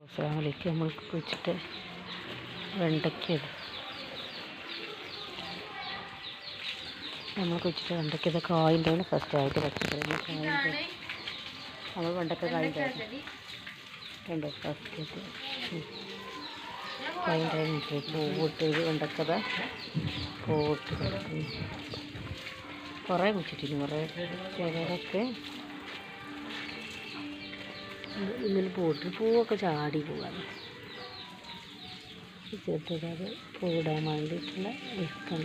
അസ്സലാമലൈക്കും നമ്മൾ കുഴിച്ചിട്ട് വെണ്ടയ്ക്കത് നമ്മൾ കുഴിച്ചിട്ട് വെണ്ടയ്ക്ക ഇത് കായിന്റെയാണ് ഫസ്റ്റ് ആയിട്ട് പച്ചക്കറി കായിന്റെ നമ്മൾ വെണ്ടയ്ക്ക കായിന്റെ ഉണ്ട് ഫസ്റ്റ് കായിന്റെ പൂവിട്ട് ഇത് വെണ്ടക്കത പൂവിട്ട് കുറേ കുഴിച്ചിട്ടില്ല കുറേ ചിലരൊക്കെ ഇന്നലെ പോയിട്ട് പൂവൊക്കെ ചാടി പോവാണ്. ചെറുപ്പക്കാർ പൂവിടാൻ വേണ്ടിയിട്ടുള്ള ഇഷ്ടം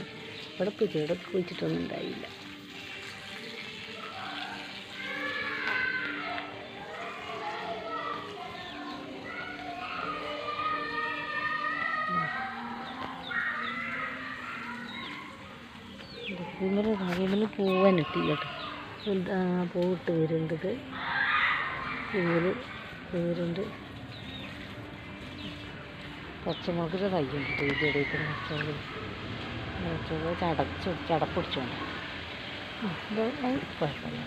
ഇവിടെ പുതിയുടെ കുഴിച്ചിട്ടൊന്നും ഉണ്ടായില്ല. ഇന്നലെ ഇന്നലെ കേട്ടോ പൂവിട്ട് വരുന്നത് പൂവിൽ പേരുണ്ട്. പച്ചമുളകിന്റെ തയ്യുണ്ട് ഇതിന്റെ ഇടയിൽ കൂടെ പച്ചമുളക് പച്ചമുളക് ചടച്ച് ചടപ്പ് പിടിച്ചോണ്ട് കുഴപ്പമില്ല.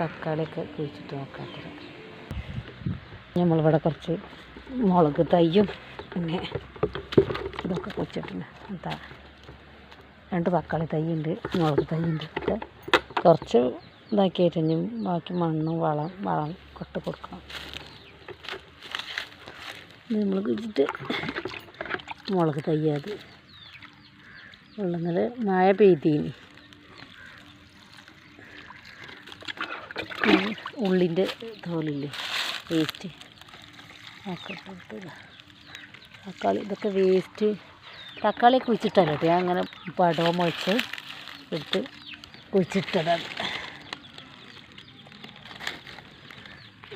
തക്കാളിയൊക്കെ കുഴിച്ചിട്ട് നോക്കാത്തത് നമ്മളിവിടെ കുറച്ച് മുളക് തയ്യും പിന്നെ ഇതൊക്കെ കുഴിച്ചിട്ടുണ്ട്. എന്താ? രണ്ട് തക്കാളി തൈ ഉണ്ട് മുളക് തൈ ഒക്കെ കുറച്ച് ഇതാക്കിയിട്ട് ഇനി ബാക്കി മണ്ണും വളം വളം കൊട്ട് കൊടുക്കണം. ഇത് നമ്മൾ കുഴിച്ചിട്ട് മുളക് തയ്യാത് വെള്ളം നല്ല മഴ പെയ്തീനി. ഉള്ളിന്റെ തോലില്ലേ വേസ്റ്റ്. തക്കാളി ഇതൊക്കെ വേസ്റ്റ്. തക്കാളി കുഴിച്ചിട്ടല്ലോ കേട്ടോ ഞാൻ അങ്ങനെ പടവ മുളച്ച് എടുത്ത് കുഴിച്ചിട്ടതാണ് ഇത്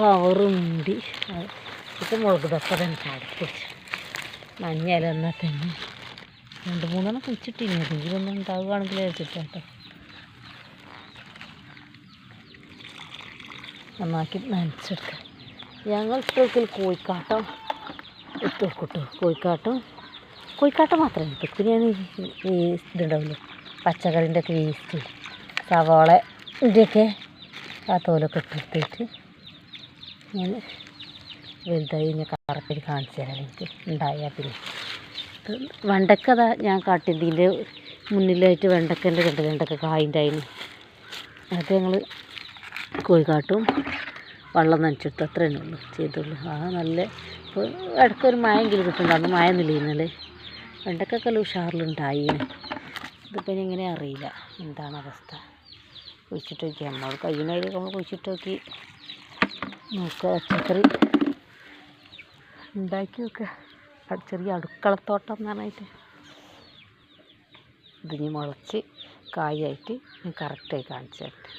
കവറുണ്ട്. ഇപ്പം മുളക് തൊക്കെ തന്നെ ചാടിപ്പിടിച്ചു മഞ്ഞയില എന്നാൽ തന്നെ. രണ്ട് മൂന്നെണ്ണം കുഴിച്ചിട്ടിനി. ഏതെങ്കിലും ഒന്നും ഉണ്ടാവുകയാണെങ്കിൽ വെച്ചിട്ടോ നന്നാക്കി നനച്ചെടുക്കുക ഞങ്ങൾ ഇട്ടൊരിക്കൽ കോഴിക്കാട്ടം ഇട്ട് വെക്കൂട്ടോ കോഴിക്കാട്ടം കോഴിക്കാട്ടം മാത്രമേ ഇട്ട്. ഞാൻ ഇതുണ്ടാവില്ലേ പച്ചക്കറിന്റെ ഒക്കെ വേസ്റ്റ് സവാള ആ തോലൊക്കെ ഇട്ടിട്ട് ഞാൻ വലുതായി ഞാൻ കറക്റ്റ് കാണിച്ചു തരാം എനിക്ക്. ഉണ്ടായാൽ പിന്നെ. വെണ്ടക്ക അതാ ഞാൻ കാട്ടിയതിന്റെ മുന്നിലായിട്ട് വെണ്ടക്കന്റെ കണ്ട വെണ്ടക്ക അതിന്. അത് ഞങ്ങൾ കോഴിക്കാട്ടും വെള്ളം നനച്ചിട്ട് അത്രേ ഉള്ളൂ. ചെയ്തുള്ളൂ. ആ നല്ല ഇപ്പോൾ ഇടയ്ക്കൊരു മായെങ്കിലും കിട്ടുന്നുണ്ടായിരുന്നു മായ നിലയിന്നല്ലേ വെണ്ടക്കൊക്കെ ഉഷാറിലുണ്ടായി ഇതിപ്പോൾ എങ്ങനെ അറിയില്ല. എന്താണ് അവസ്ഥ? കുഴിച്ചിട്ട് നോക്കി. നമ്മൾ കഴിയുന്നതിലേക്ക് നമ്മൾ കുഴിച്ചിട്ട് നോക്കി. നോക്കുക പച്ചക്കറി ഉണ്ടാക്കി നോക്കുക ചെറിയ അടുക്കളത്തോട്ടം എന്ന് പറഞ്ഞിട്ട്. ഇതിനി മുളച്ച് കായായിട്ട് ഞാൻ കറക്റ്റായി കാണിച്ചു തരട്ടെ.